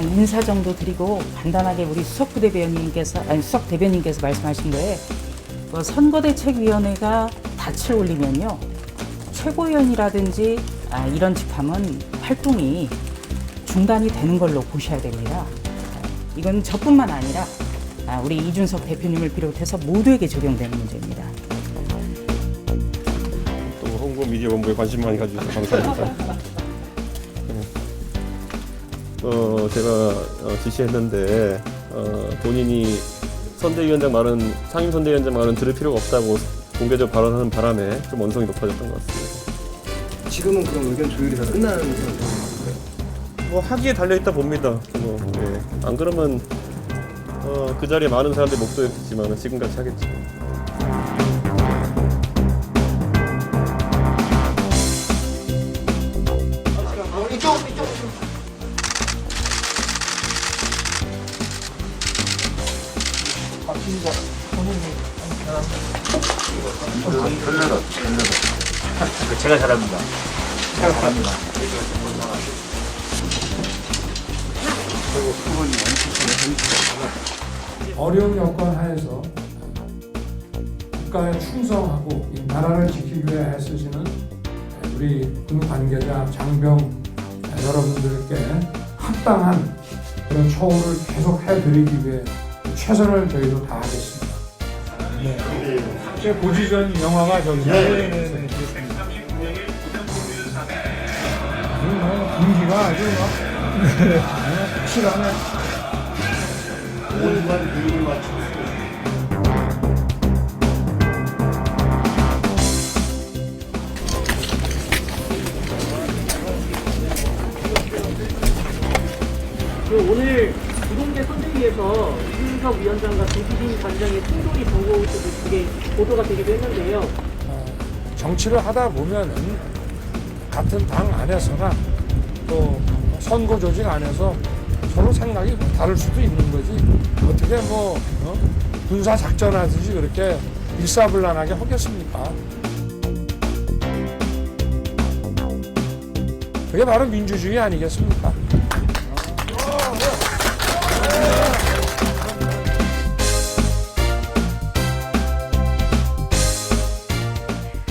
그냥 인사 정도 드리고 간단하게 우리 수석 부 대변인께서 아니 수석 대변인께서 말씀하신 거에 뭐 선거대책위원회가 닻을 올리면요 최고위원이라든지 아, 이런 집합은 활동이 중단이 되는 걸로 보셔야 됩니다. 이건 저뿐만 아니라 아, 우리 이준석 대표님을 비롯해서 모두에게 적용되는 문제입니다. 또 홍보 미디어 본부에 관심 많이 가주셔서 감사합니다. 네. 어, 제가 어, 지시했는데 어, 본인이 선대위원장 말은 상임 선대위원장 말은 들을 필요가 없다고 공개적으로 발언하는 바람에 좀 원성이 높아졌던 것 같습니다. 지금은 그럼 의견 조율이 다 끝난 상태인가요? 뭐 하기에 달려 있다 봅니다. 뭐, 예. 안 그러면 어, 그 자리에 많은 사람들이 목도했지만 지금까지 하겠죠. 제가 잘합니다. 어려운 여건 하에서 국가에 충성하고 이 나라를 지키기 위해 애쓰시는 우리 군 관계자 장병 여러분들께 합당한 그런 처우를 계속 해드리기 위해 최선을 저희도 다하겠습니다. 네. 제 고지전 영화가 저기 네. 분기가 아주 막 확실하네. 그 오늘 부동재 선대위에서 이준석 위원장과 조기진 관장의 충돌이 번거로울 때도 그게 보도가 되기도 했는데요. 정치를 하다 보면은 같은 당 안에서나 또 선거 조직 안에서 서로 생각이 다를 수도 있는 거지 어떻게 뭐 어? 군사 작전하듯이 그렇게 일사불란하게 하겠습니까? 그게 바로 민주주의 아니겠습니까?